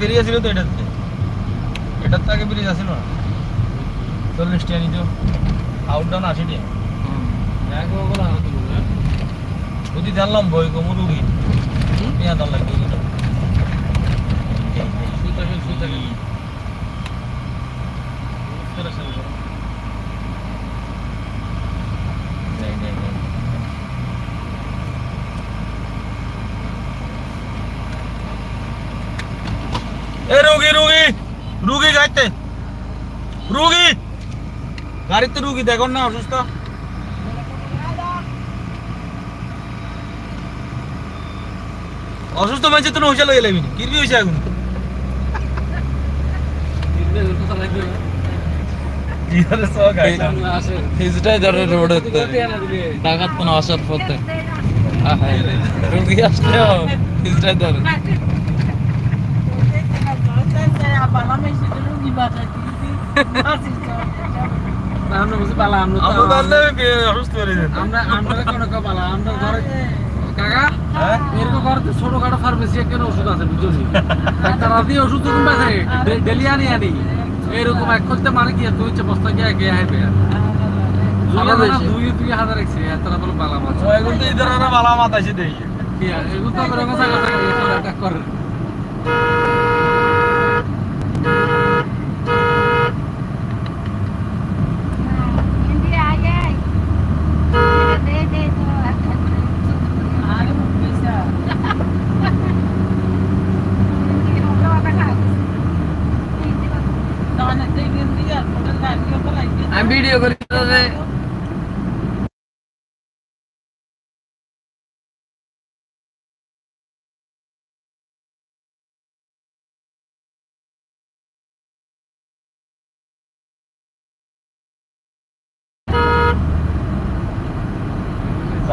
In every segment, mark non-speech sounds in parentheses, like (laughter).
আগে বেরিয়ে ছিল তো এটাতে এটার তো আগে ব্রিজ আসিল না। চল্লিশ টিয়া নিত। আউট ডাউন আশি টিয়া। যদি জানলাম বই কোমর উড়ি পেঁয়া দাম লাগবে এ রুগী রুগী রুগী রুগী! গাড়িতে রুগী দেখুন না অসুস্থ। অসুস্থ মানুষের তো হইসা লইয়া লাগবি কিরবি হইসা এখন? হিজটাই ধরে রোডেতে ডাকাত কোনো আসার পথে। হিজটাই ধরে। আমরা বুঝি পালা আমরা আমরা তাহলে অসুস্থ হয়ে যেত আমরা আমরা কোনো কা পালা আমরা ঘরে কাকা হ্যাঁ? এরকম ঘরে ছোটখাটো ফার্মেসি কেন ওষুধ আছে বুঝলি একটা রাতে ওষুধ তুমি পাশে ডেলি আনি আনি এরকম এক করতে মানে কি তুই হচ্ছে বস্তা গিয়ে গে আইবে। দুই দুই হাজার একশি এত বলে মাছ। এখন তো ইধার বালা মাত আছে দেখি। কি এগুলো তো আমরা কথা কথা করে আমি ভিডিও করি তাহলে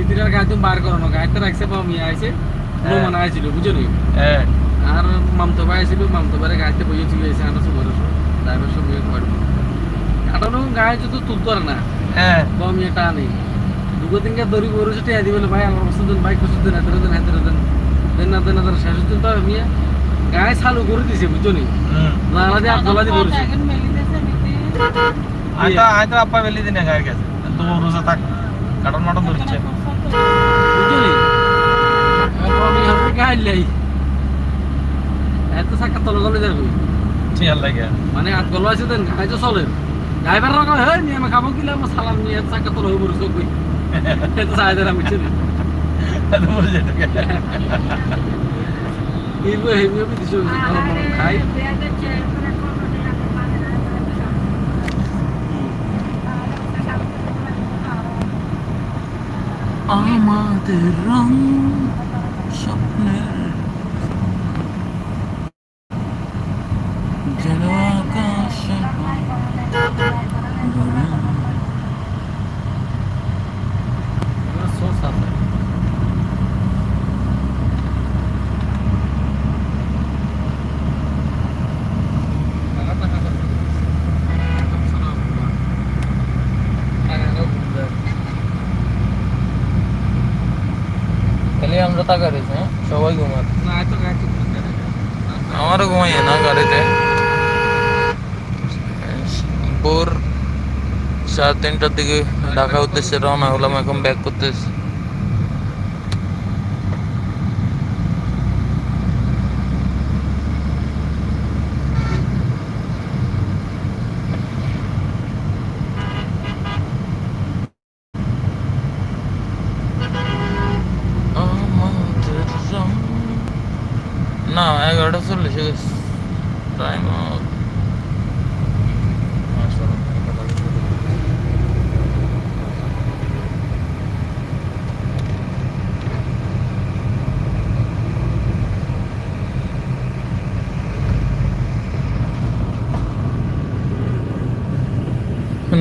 হয়ে ফিট গায়ে তুমি বার করো না গাড়িতে রাখছে পামি আইছে নো মানে আইছিল বুঝলি হ্যাঁ আর মামতো ভাই আইছিল মামতো ভাইয়ের গাড়িতে বইয়ে চলে এসে আনা সুবর ড্রাইভার সব ইয়ে করে কাটানো গায়ে যদি তুলতো না হ্যাঁ পামি এটা নেই দুগো দিনকে দড়ি বড়ছে টিয়া দিবেলে ভাই আমার বস্তু দেন বাইক বস্তু দেন হাতে দেন হাতে দেন দেন না দেন না দেন শেষ দিন তো আমি গায়ে চালু করে দিছে বুঝলি লালা দিয়ে আর গলা দিয়ে বলছে আইতা আইতা আপা বেলি দিনে গায়ের কাছে তো রোজা থাক কাটন মাটন ধরছে বুঝলি? আমি হাতে গায়ে এত সাকা তল গলে যাবে? ঠিক লাগে মানে হাত গলা আছে দেন গায়ে তো চলে। ড্রাইভার হয় নিয়ে আমি খাব কিলা আমার সালাম নিয়ে এত সাকা তল হয়ে পড়ছে কই এত সাহায্য আমি বুঝলি এত বলে যেতে এইবো হেবি হেবি দিছো। খাই। আমাদের রং স্বপ্নের আমরা গাড়িতে হ্যাঁ? সবাই ঘুমাত আমারও ঘুমাই না গাড়িতে ভোর সাড়ে তিনটার দিকে ঢাকা উদ্দেশ্যে রওনা হলাম এখন ব্যাক করতেছি আমাদের রং না এগারোটা চল্লিশে গেছে টাইম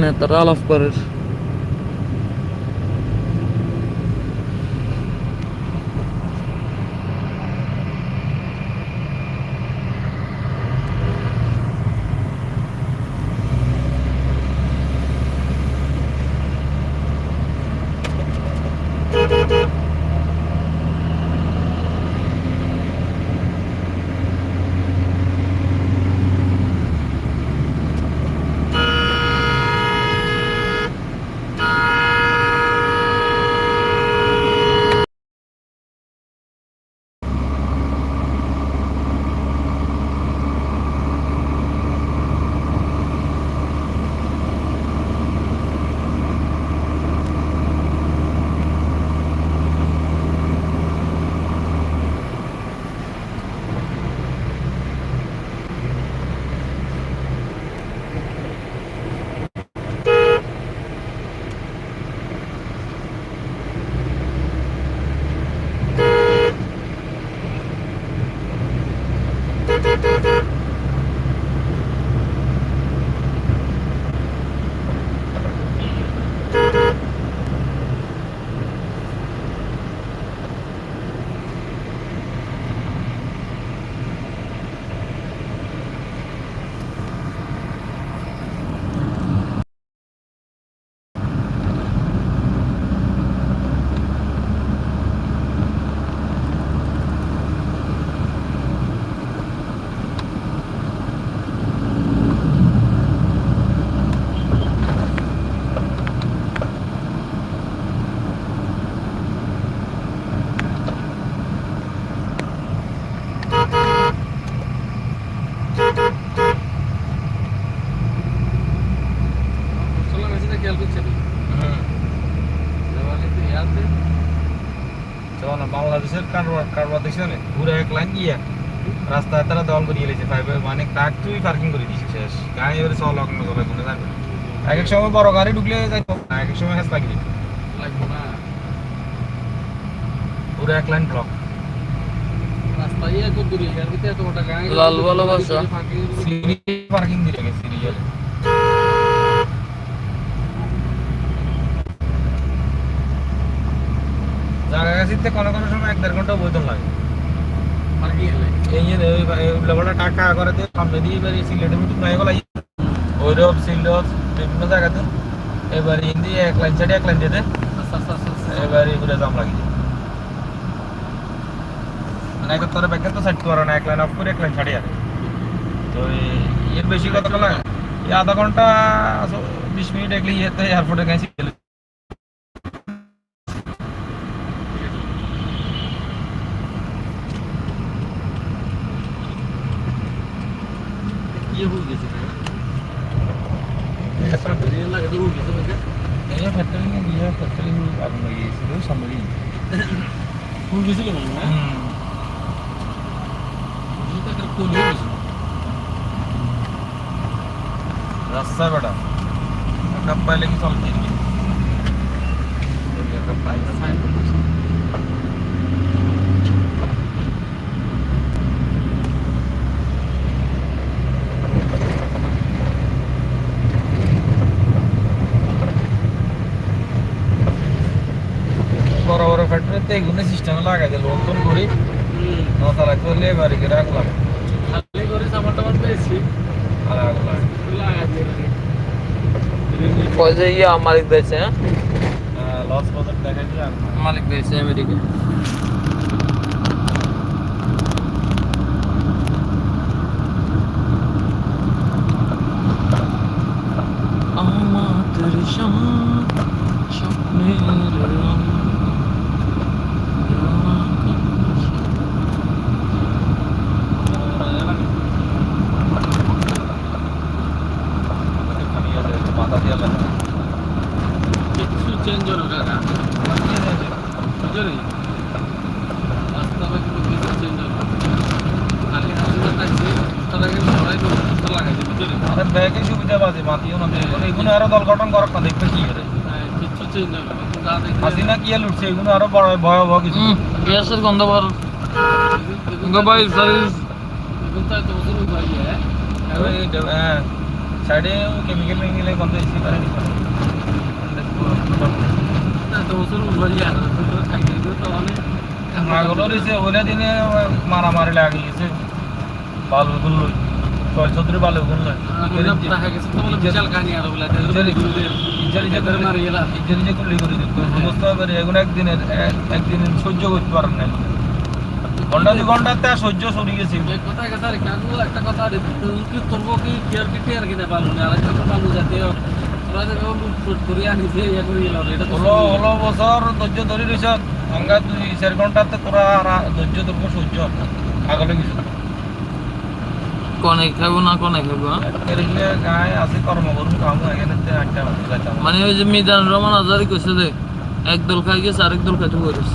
নেতারা আলাপ করে চলা কারবার কারবার দেখছে না পুরো এক লাইন গিয়া রাস্তায় তারা দল করে গেছে ফাইভে মানে কাক তুই পার্কিং করে দিছি শেষ। গাড়ি এবারে চল লগ্ন চলে কোনো যাবে এক এক সময় বড় গাড়ি ঢুকলে যাইতো এক এক সময় হেস লাগি লাগবো না। পুরো এক লাইন ব্লক রাস্তা ইয়ে কত দূরে এর ভিতরে এত বড় গাড়ি লাল ভালোবাসা। সিরি পার্কিং দিলে গেছে সিরিয়াল কোনো কোনো সময় এক দেড় ঘণ্টা বইতন লাগে। করে দিয়ে এক লাইন এক লাইন দিয়ে মানে তো না, এক লাইন এক লাইন তো বেশি কথা বলা আধা ঘণ্টা বিশ মিনিট এগলি এয়ারপোর্টে গেছি ইয়ে হয়ে গেছে রেল লাগে তো হয়ে গেছে বুঝলে এই ফ্যাক্টরি গিয়ে ফ্যাক্টরি আগুন লাগিয়েছিল সামনে হয়ে গেছিল মনে হয় বুঝলি তো একটা কোন হয়ে গেছিল রাস্তা বেটা কাপ পাইলে কি চলতে গিয়ে পাইতা সাইন করতেছে বড় বড় ফ্যাক্টরিতে এগুলো সিস্টেম লাগাই দিল লোন টোন করি হুম নতারা করলে এবার গিয়ে রাখলাম খালি করে সামান টামান পেয়েছি আর রাখলাম লাগা দিয়ে পয়সা ইয়া মালিক দিয়েছে হ্যাঁ লস বাজার দেখা যায় রাখলাম মালিক দিয়েছে আমেরিকা আমাদের সাথ স্বপ্নের রং মাথা দিয়ে লাগা কিছু চেঞ্জ হলো কাকা বুঝলি রাস্তা বা কিন্তু কিছু চেঞ্জ হলো খালি হাসিনা থাকছে রাস্তা লাগে সবাই তো রাস্তা লাগাইছে বুঝলি আরে ব্যাগে সুবিধা পাচ্ছে মাতিও না দেখুন এগুলো আরও দল গঠন করক না দেখবে কি করে। হাসিনা কি লুটছে এগুলো আরও বড় ভয়াবহ কিছু। গ্যাসের গন্ধ বার। মোবাইল সার্ভিস হয়ে সাইডে কেমিক্যাল মেমিক্যাল গন্ধ এসে পারে। মারামারি লাগে গেছে বালু গুলো ছয় ছত্রি বালু গুলো দেখা গেছে। তো বলে বিশাল কাহিনী আর বলে ইজ্জারি ইজ্জারি করে মারি গেলা ইজ্জারি যে করলি করে দিত বুঝতে একদিনের একদিন সহ্য করতে পারেন না ঘণ্টা দু ঘন্টাতে আর সহ্য সরে গেছে। এই কথা কথা রে একটা কথা রে কি করব কেয়ার টেয়ার কিনে পারব না। আর একটা বছর ধৈর্য ধরে রয়েছ অঙ্গা দুই চার ঘন্টাতে তোরা ধৈর্য ধরবো সহ্য আগলে কিছু কনে খাব না কনে খাব হ্যাঁ? এরকম গায়ে আছে কর্ম করুন কামু এখানে একটা যাইতাম মানে ওই যে মিজান রহমান আজারি কইছে যে এক দল খাই গেছে আরেক দল খাইতে পারিস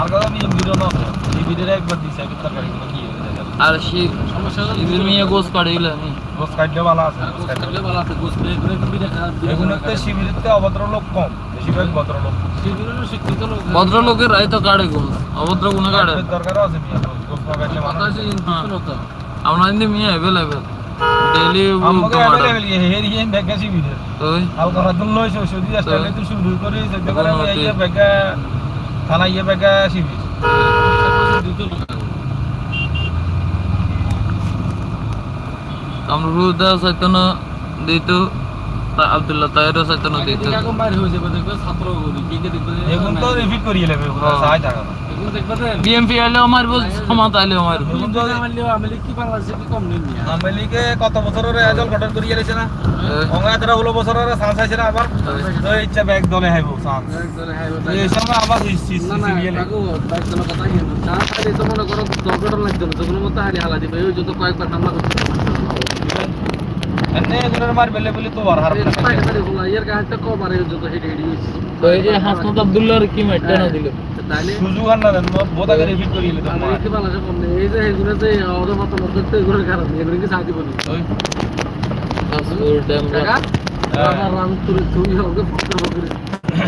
আর আমি না কোনো হয়ে সে গোস আমি গোস কাটলে ভালো আছে গোস কাটলে ভালো গোস শিবিরতে অভদ্র লোক কম বেশিরভাগ ভদ্র লোক শিবিরের শিক্ষিত লোক রায় তো কাড়ে গোস অভদ্র গুণে কাড়ে দরকারও আছে মিয়া গোস কাটলে কথা মানুষ আছে কিন্তু মেয়ে অ্যাভেলেবেল ডেইলি আমাকে অ্যাভেলেবল হেরি ওই। আসলে শুরু করে যেতে করে আমি থানা ইয়ে আমরা রুদা সাইতন দিত আব্দুল্লাহ তাহেরও সাইতন দিত। এখন বাইরে হয়ে যাবে দেখবে ছাত্র কি কে এখন তো রিপিট করিয়ে নেবে। সাহায্য বিএমপি আইলেও মারবো সমাত আইলেও মারবো এখন তো আমলি আমলি কি বাংলাদেশে কি কম নেই মিয়া আমেলিকে কত বছরের এজল গঠন করিয়ে গেছে না? ওই, অঙ্গা তেরা বছরের চান্স আছে না আবার? তো ইচ্ছা ব্যাগ দলে হাইব চান্স। একজনে হাই ওটা এই সময় আবার না না কাকু বাইক চালা কথা কি না চান্স হারি তো মনে করো দুর্ঘটনা লাগছে না তখন মতো হারি হালা দিবে। ওই যত কয়েকবার হামলা করছে। এনে এগুলোর মার বেলে বলে তো বার হার এই কথা কথা বলা এর কাছে কো মারে যত হেডি হেডি হইছে তো এই যে হাসমত আব্দুল্লাহর কি মাইটটা না দিল? সুযোগ আর না দেন বোধ আগে রিপিট করিয়ে নিতে আমরা কি বাংলাদেশে কম নেই। এই যে এগুলো যে অর্ডার মতো মধ্যে তো এগুলোর কারণে এগুলো কি সাহায্য করি কাসুর ড্যাম টাকা? আমার রাম তুই তুই হবে ফটো করে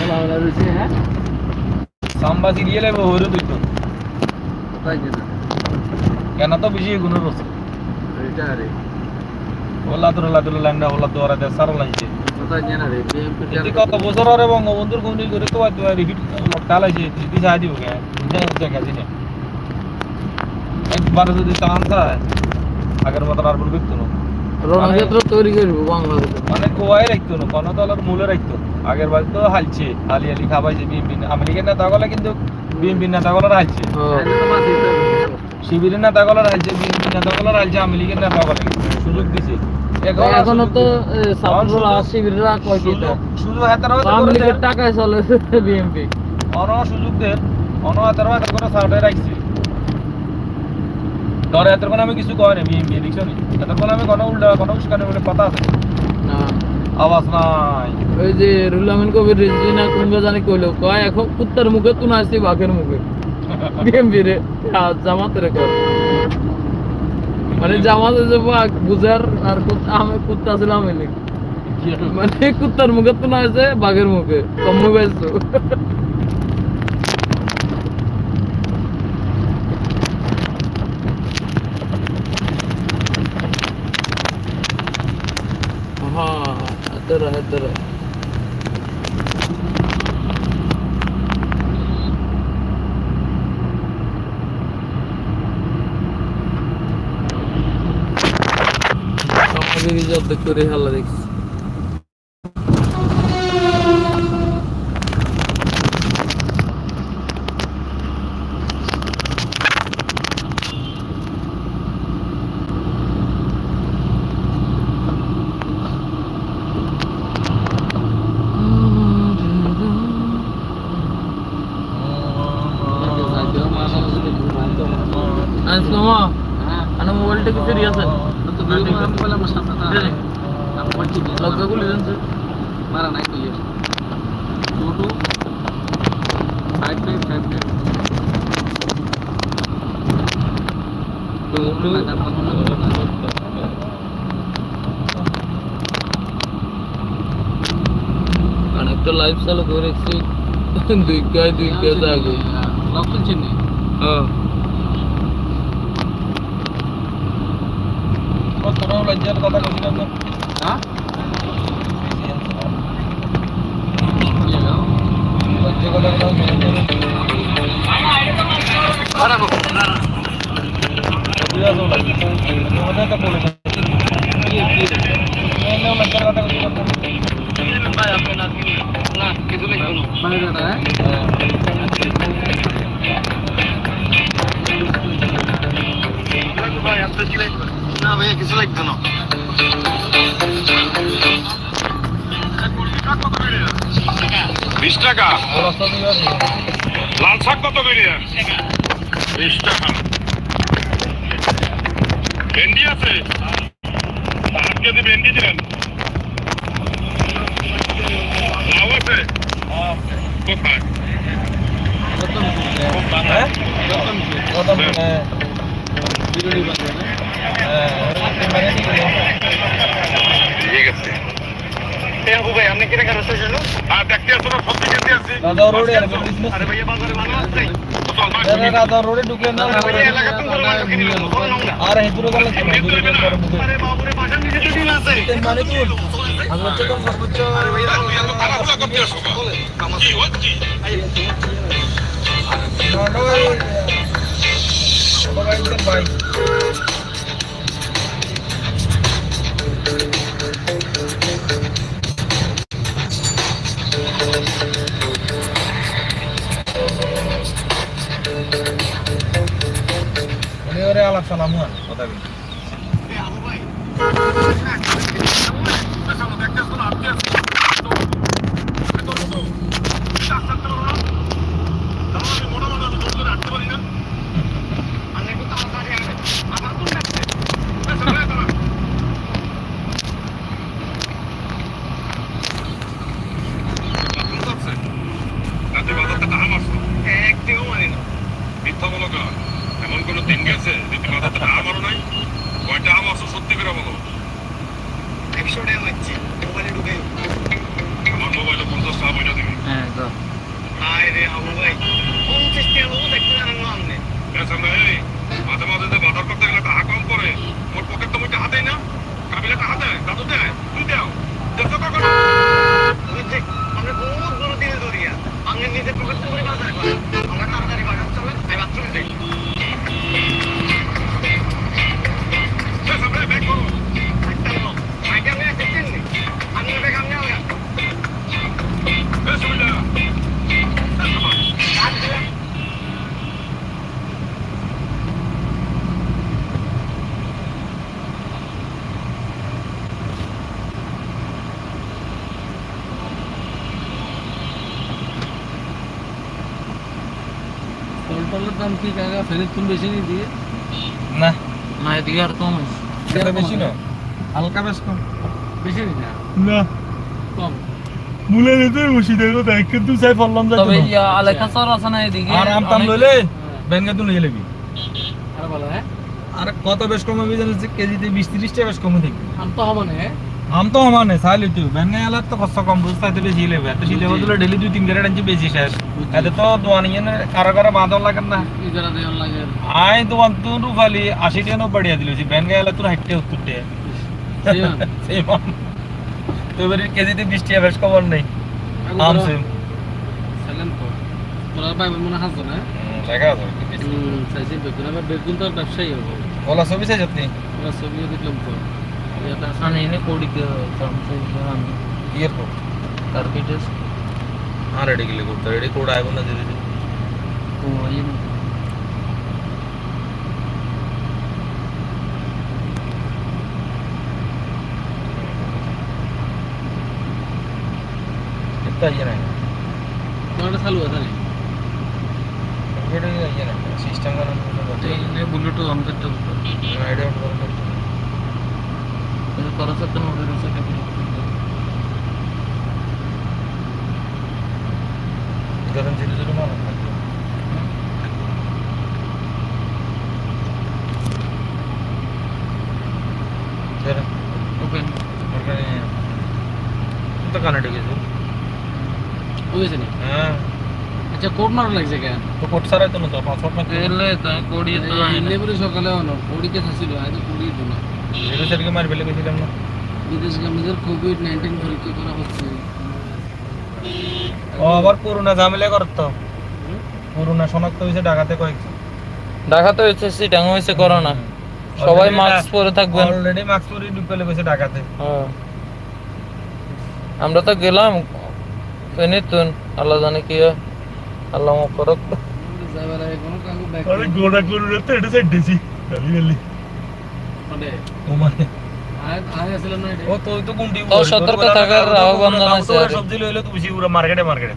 বলা বলা রয়েছে হ্যাঁ? সাম্বা সিরিয়ালে হরে তুই তো তাই না কেন তো বেশি গুণ রয়েছে এটা রে ওলা তোর ওলা তোর ল্যাংডা ওলা দোয়ারা দে সার লাইছে। কোথায় জানা রে কত বছর আরে বঙ্গবন্ধুর গন্ডি করে তো তুই রিপিট টালাইছে দিদি সাহায্য দিব কে বুঝাই হচ্ছে একবার যদি চান্স হয় আগের মতো আর বলবি তো রণক্ষেত্র তৈরি করব বাংলাদেশে। মানে গোয়ায় রাখতো না কোনো দলের মূলে রাখতো আগের বার তো হালছে হালি হালি খাবাইছে বিএনপি আমেরিকার নেতাগুলো কিন্তু বিএনপি নেতাগুলো হালছে। শিবিরের নেতাগুলো হালছে বিএনপি নেতাগুলো হালছে আমেরিকার নেতাগুলো সুযোগ দিছে। এখন এখনও তো ছাত্ররা শিবিররা কয় কি হাতের টাকায় চলে বিএমপি অন সুযোগ দেন অন হাতের হাতে করে রাখছে। ধরে হাতের কোনো আমি কিছু কয় না দেখছি হাতের কোনো আমি কোনো উল্টা কোনো উস্কানি বলে কথা আছে। আওয়াজ নাই। ওই যে রুল আমিন কবির রিজভিনা কুম্ভ জানি কইলো কয় এখন কুত্তার মুখে তুই আসছি বাঘের মুখে। (laughs) বিএমপি রে জামাত রে কর মানে জামাতে যে বুঝার আর আমি কুত্তা ছিলাম লীগ। মানে কুত্তার মুখে তুই আসছে বাঘের মুখে। কম তো হ্যাঁ হেতরা হেতরা। ইজ্জত করে হাল্লা দেখছি আজ মামা আনা মোবাইলটা কি সিরিয়াস আছে লগ্গা গুলি জানছে মারা নাই কইলে two two five five five five অনেকটা লাইভ চালু করে রেখেছি দুই গায়ে দুই না হ্যাঁ কি হলো? বাজ্য কথা কথা তোমাদের তো বলে কি কি মানে দাদা হ্যাঁ? বিশ টাকা লাল শাক কত করে ভেন্ডি আছে আট কেজি ভেন্ডি লাউ আছে বান্ধব ঠিক আছে আর দেখতে আসো না সবজি কিনতে আসছি রাজা রোডে আর বিজনেস চল ভাই, দাদা রোডে আর হেতুরে গেলে মানে কি আলাপ সালাম হন কথা বলি এমন কোন দিন গেছে যে তুমি মাথাতে আমারও নাই কয়টা আম আছে সত্যি করে বলো আমার মোবাইলে পঞ্চাশ টাকা বইটা দিবি হ্যাঁ তো পেছন না, এই, মাঝে মাঝে যে বাজার করতে গেলে টাকা কম পড়ে ওর পকেট তো মুখে হাতেই না কাবিলে টাকা দেয় দাদু দেয় তুই দেও দেখো কখনো পেছন রে, ব্যাগ করো। এই সুবিধা। ফল টলের দাম ফেরত তুমি বেশি নিয়ে দিয়ে? না। না এদিকে আর কম আছে। বেশি না। হালকা বেশ কম। বেশি না? না। কম। মুলে নিতে বসি দেখো দেখ কিন্তু চাই ফললাম তবে ইয়া আলেখা স্যার আছে না এদিকে? আর আম তাম লইলে ব্যাংকে তুলে গেলেবি আর ভালো হ্যাঁ? আর কত বেশ কম হবে জানিস কেজিতে বিশ ত্রিশ টাকা বেশ কমে দেখবি আম তো হমানে হ্যাঁ? আম তো সমানে চাইলে তুই ব্যাংকে এলার তো কষ্ট কম বুঝতে এত বেশি লেবে। এত শীতে বদলে ডেলি দুই তিন ক্যারেট আনছি বেশি শেষ। এতে তো দোয়ান ইয়ে কারও কারও বাঁধন লাগে? না আই দোয়ান তো রুফালি আশি টাকা বাড়িয়ে দিল ব্যাংকে এলা তোর হাইটে উত্তর টাকা সেম। (laughs) সেম। আম। তো এবারে কেজিতে বিশ টাকা বেশ খবর নেই। আম সেম। চাইছি ব্যবসায়ী হব। ওলা ছবি চাই যত্নি ওরা ছবিও দেখলাম তো। யோகாசனையிலே கோடிக்கு సంశయించాను ఇయర్ కో కార్పెటర్స్ ఆరడికి కొడతారు ఎడి కూడా ఆగున్నది ఇది కోయం ఎంత అయ్యారు మూడు సార్లు వదలి ఏడు అయ్యారు సిస్టమ్ గారు బుల్లెట్ పంపిస్తాం ఐడియా ওখানে তো কানেক্ট গেছে বুঝেছি নি হ্যাঁ আচ্ছা কোড মারা লাগছে কেন তো কোট সারাই তো না তো পাসওয়ার্ড না এলে তাই কোডিয়ে তো এই লেবুরে সকালে হলো কোড়িকে থাছিল আজ কোড়ি দিন জিরো সেটকে মারি ফেলে না। বিদেশ কোভিড নাইন্টিন পরীক্ষা করা হচ্ছে। ও আবার করোনা ঝামেলা করতো। করোনা শনাক্ত হয়েছে ঢাকাতে কয়েকজন। ঢাকাতে হয়েছে সিটাং হয়েছে করোনা সবাই মাস্ক পরে থাকবেন। অলরেডি মাস্ক পরে ঢুকে গেছে ঢাকাতে। হ্যাঁ। আমরা তো গেলাম। আল্লাহ জানে কি হয়। আল্লাহ মাফ যাবার আগে কোনো কাকু ব্যাগ আরে গোড়া এটা সাইড দিছি খালি খালি। ও আয় আয় আসলে না এটা। ও তো তো গুন্ডি তো সতর্ক থাকার আহ্বান জানাইছে সবজি লইলে তো বেশি মার্কেটে মার্কেটে।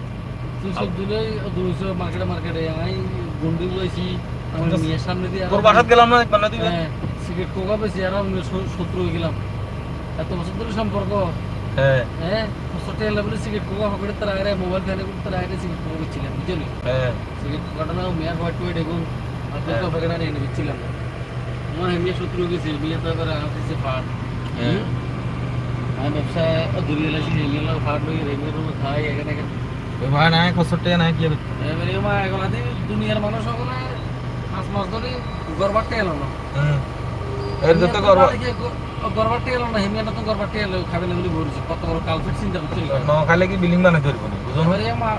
তুই সব মার্কেটে মার্কেটে। আই গুন্ডি বইছি আমার মেয়ের সামনে দিয়ে তোর বাসাত গেলাম না একবার না দিবে হ্যাঁ সিগারেট কোকা পেয়েছি আর আমি শত্রু হয়ে গেলাম। এত বছর ধরে সম্পর্ক। হ্যাঁ। হ্যাঁ হোস্টেল লেভেলে সিগারেট কোকা হকড়ে তারা আরে মোবাইল ফ্যানে করে তারা আরে সিগারেট কোকা বুঝলি? হ্যাঁ। সিগারেট কোকাটা না মেয়ার হোয়াইট হোয়াইট এবং আপনি তো নিয়ে আমার হেমিয়া শত্রু গেছে বিয়ে তো এবার আমার কাছে ফাট হ্যাঁ। আমি ব্যবসা দূরিয়ে লাগছি হেমিয়া ফাট হেমিয়ার রুমে খাই এখানে এখানে। ভাই নাই কষ্টে নাই কি হবে? এবারে মা এখন আদি দুনিয়ার মানুষ সকলে মাছ মাছ ধরে গরবারটা এলো না। এর যত করব গরবারটা এলো না হেমিয়া তো গরবারটা এলো খাবে না বলে বলছি। কত বড় কালফিট চিন্তা করছি ন খালে কি বিল্ডিং বানাই ধরব না বুঝুন মা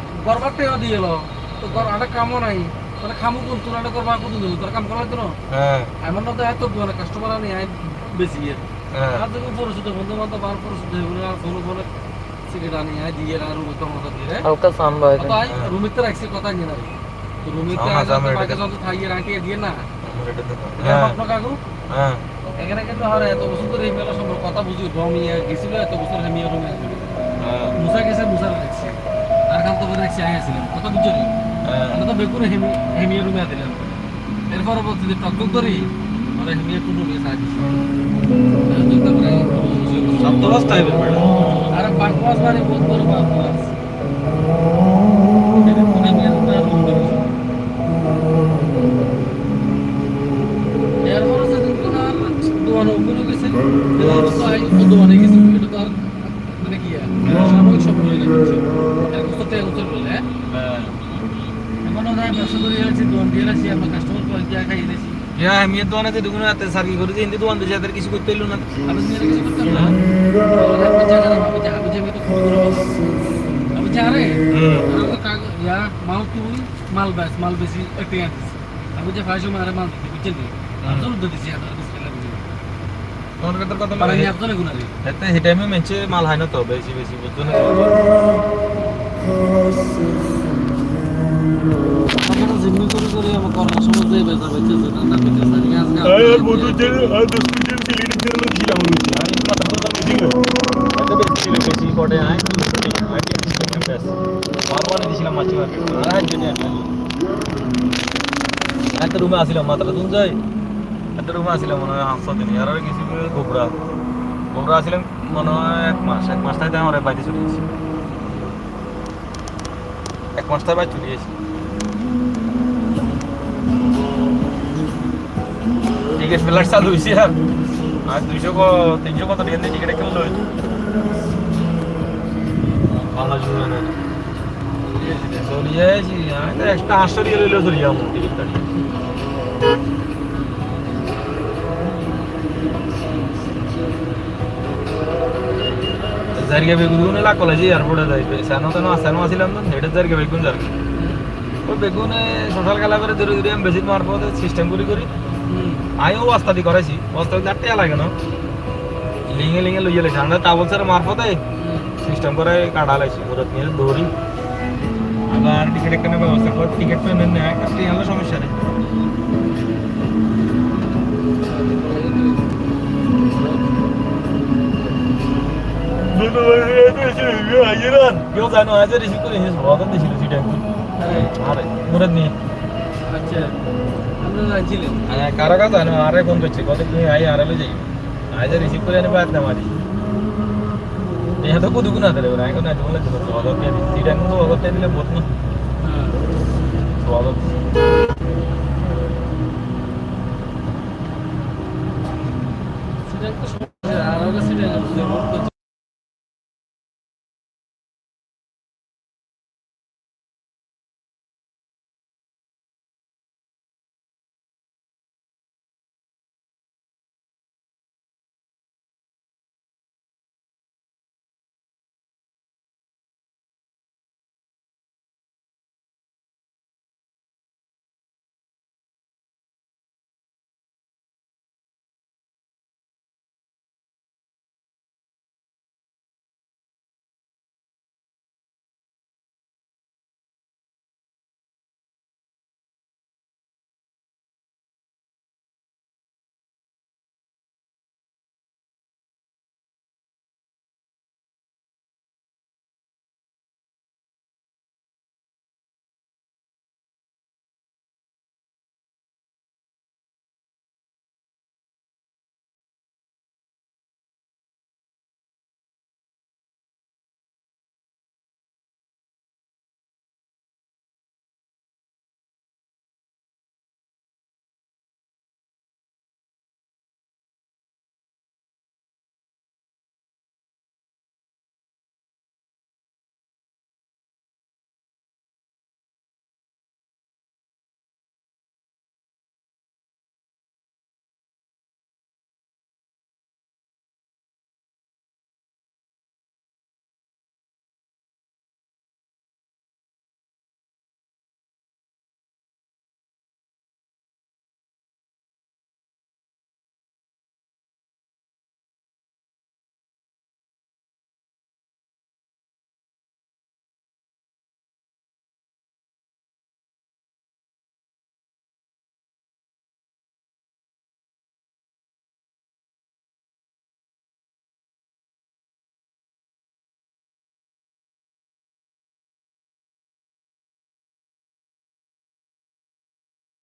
দিয়ে এলো তো গর আটা কামও নাই। তাহলে খামু কোন তোর আটা করবা কোন দিন তোর কাম করা তো না? হ্যাঁ। এমন না তো এত মানে কাস্টমার আনি আই বেশি ইয়ে হ্যাঁ। আর যখন পরিচিত বন্ধু বান্ধব আর পরিচিত হয়ে আর ফোন ফোনে সিগারেট আনি আই দিয়ে আর রুমে তো মতো দিয়ে হালকা সান ভাই। তো আই রুমিতে রাখছি কথা নিয়ে না তো রুমিতে আমার জামাই আগে এটা- যত থাইয়ে রাখি দিয়ে না। হ্যাঁ। আপনার কাকু? হ্যাঁ। এখানে কিন্তু আর এত বছর ধরে হেমিয়ার সম্পর্ক কথা বুঝি রমিয়া গেছিল এত বছর রমিয়া হ্যাঁ। মুসা গেছে মুসা রাখছি। আর খান তো রাখছি আই আসছিলাম কথা বুঝছ আমরা তো বেকুন হেমি হেমিয়া রুমিয়া দিলাম এরপর বলছি যে টক টক করি মানে হেমিয়া টুটু গেছে সাহায্য রাস্তা হবে মানে বহুত বড় এটা এটা কি সাময়িক সব হয়ে গেছে। এক বছর থেকে বছর বলে হ্যাঁ হ্যাঁ এমনও নাই ব্যবসা করে দিয়ে আমরা কাস্টমার দিয়েছি হ্যাঁ আমি তো অনেক দুগুণ রাতে সার্কি করে দিই হিন্দি দোকান দিয়ে যাদের কিছু করতে এলো না। আমি কিছু করতাম না। আমি আমি আমি আমি তো আমি জানে ইয়া মাল তুই মাল বেশ মাল বেশি একটি আনছিস আমি যে ফাইসো মারে মাল দিতে বুঝছেন নি? আব্দুল দিতেছি আপনার বিসমিল্লাহ বুঝছেন তোমার কথা কথা মানে মানে আমি আপনার গুনারি এতে সেই টাইমে মেনছে মাল হয় না তো বেশি বেশি বুঝছ না? আমরা জিম্মি রুমে আসিলাম মাত্র তুন যাই একটা রুমে আসিলাম মনে হয় হাঁসশো দিন আর কিছু গোবরা গোবরা আসিলাম মনে হয় এক মাস এক মাস তাই আমার বাইরে চলে গেছি এক মাস তার বাইরে চলে গেছি। টিকিট ফ্লাইট চালু হয়েছি আর। আর দুইশো তিনশো কত টাকা দিয়ে টিকিট হয়েছে ভালো জুড়ে না। চলে যাইছি একটা আটশো টাকা লইলেও চলে যাব টিকিট জারিগে বেগুন এলা কলেজে এয়ারপোর্টে যাইবে সানো তেনো আসানো আসিলাম না। হেডে জারিগে বেগুন জারগে ওই বেগুনে সোশ্যাল খেলা করে দূরে দূরে বেশি মারফত সিস্টেম করি করি। আমিও ওস্তাদি করাইছি। ওস্তাদি চারটে লাগে না। লিঙে লিঙে লইয়ে লেছি আমরা টাবল স্যার মারফতে সিস্টেম করে কাটা লাইছি ওরা নিয়ে দৌড়ি। আবার টিকিট এখানে ব্যবস্থা করে। টিকিট পেমেন্ট নেয়। হলো সমস্যা নেই। কেউ জানো আজ রিসিভ করে নিয়েছে ভালো দিছিল সেটা আরে মুরাদ নিয়ে আচ্ছা কারা কাজ জানো আরে ফোন করছে কত তুমি আই আরে লই যাই আজ রিসিভ করে আনি বাদ না মারি এত কুদু গুনা দিলে ওরা এখন আজ বলে দিল অদর দিয়ে দিচ্ছি কিন্তু অদর দিলে বোধ না